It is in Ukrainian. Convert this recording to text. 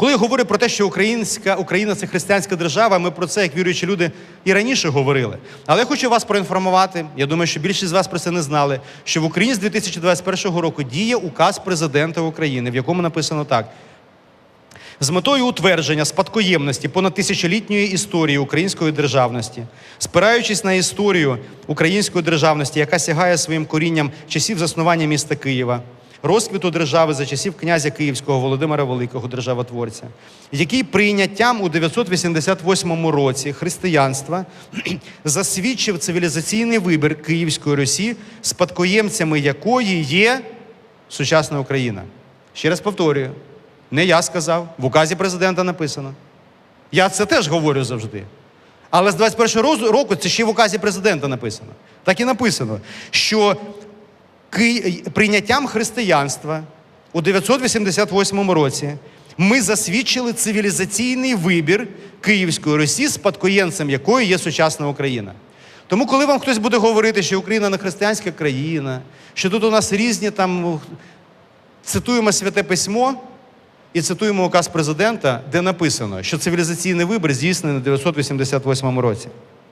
Коли я говорю про те, що українська Україна це християнська держава, ми про це, як віруючі люди, і раніше говорили. Але я хочу вас проінформувати. Я думаю, що більшість з вас про це не знали. Що в Україні з 2021 року діє указ президента України, в якому написано так: з метою утвердження спадкоємності понад тисячолітньої історії української державності, спираючись на історію української державності, яка сягає своїм корінням часів заснування міста Києва, розквіту держави за часів князя Київського Володимира Великого державотворця, який прийняттям у 988 році християнства засвідчив цивілізаційний вибір Київської Русі, спадкоємцями якої є сучасна Україна. Ще раз повторюю. Не я сказав, в указі президента написано. Я це теж говорю завжди. Але з 21 роз- року це ще в указі президента написано. Так і написано, що прийняттям християнства у 988 році ми засвідчили цивілізаційний вибір Київської Русі, спадкоємцем якої є сучасна Україна. Тому, коли вам хтось буде говорити, що Україна не християнська країна, що тут у нас різні там цитуємо святе письмо і цитуємо указ президента, де написано, що цивілізаційний вибір здійснений у 988 році.